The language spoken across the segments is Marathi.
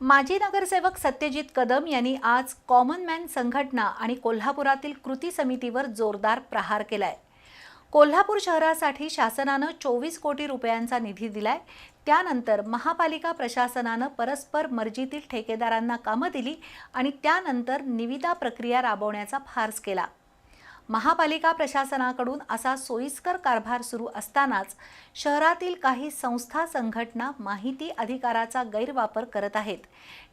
माजी नगरसेवक सत्यजित कदम यांनी आज कॉमन मॅन संघटना आणि कोल्हापुरातील कृती समितीवर जोरदार प्रहार केलाय. कोल्हापूर शहरासाठी शासनानं चोवीस कोटी रुपयांचा निधी दिलाय. त्यानंतर महापालिका प्रशासनानं परस्पर मर्जीतील ठेकेदारांना कामं दिली आणि त्यानंतर निविदा प्रक्रिया राबवण्याचा फार्स केला. महापालिका प्रशासनाकडून असा सोयीस्कर कारभार सुरू असतानाच शहरातील काही संस्था संघटना माहिती अधिकाराचा गैरवापर करत आहेत.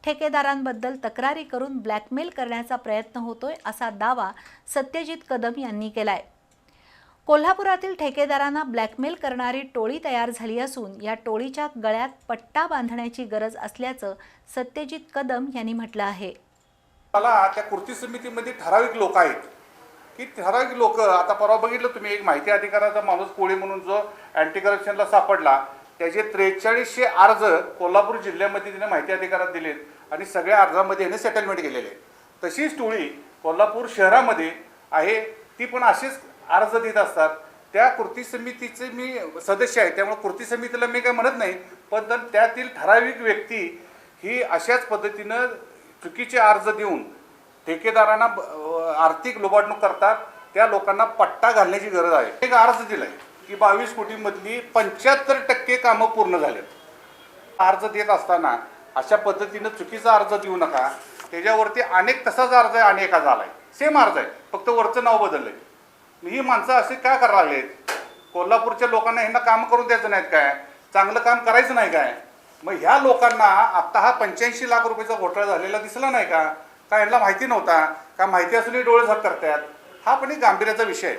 ठेकेदारांबद्दल तक्रारी करून ब्लॅकमेल करण्याचा प्रयत्न होतोय असा दावा सत्यजित कदम यांनी केलाय. कोल्हापुरातील ठेकेदारांना ब्लॅकमेल करणारी टोळी तयार झाली असून या टोळीच्या गळ्यात पट्टा बांधण्याची गरज असल्याचं सत्यजित कदम यांनी म्हटलं आहे. मला त्या कृती समितीमध्ये ठराविक लोक आहेत. की ठराविक लोक आता परवा बघितलं तुम्ही एक माहिती अधिकाराचा माणूस कोळी म्हणून जो अँटी करप्शनला सापडला त्याचे त्रेचाळीसशे अर्ज कोल्हापूर जिल्ह्यामध्ये तिने माहिती अधिकारात दिलेत आणि सगळ्या अर्जामध्ये याने सेटलमेंट केलेले. तशीच टोळी कोल्हापूर शहरामध्ये आहे ती पण असेच अर्ज देत असतात. त्या कृती समितीचे मी सदस्य आहे त्यामुळे कृती समितीला मी काय म्हणत नाही पण तर त्यातील ठराविक व्यक्ती ही अशाच पद्धतीनं चुकीचे अर्ज देऊन ठेकेदारांना ब- आर्थिक लुबाडणूक करतात त्या लोकांना पट्टा घालण्याची गरज आहे. एक अर्ज दिलाय की बावीस कोटीमधली पंच्याहत्तर टक्के कामं पूर्ण झालेत. अर्ज देत असताना अशा पद्धतीनं चुकीचा अर्ज देऊ नका. त्याच्यावरती अनेक तसाच अर्ज आहे अनेका झालाय सेम अर्ज आहे फक्त वरचं नाव बदललंय. आहे ही माणसं असे काय करायला लागलेत? कोल्हापूरच्या लोकांना ह्यांना काम करून द्यायचं नाहीत काय? चांगलं काम करायचं नाही काय? मग ह्या लोकांना आत्ता हा पंच्याऐंशी लाख रुपयाचा घोटाळा झालेला दिसला नाही का? का यांना माहिती नव्हता? का माहिती असूनही डोळे झाक करतायत? हा पण एक गांभीर्याचा विषय आहे.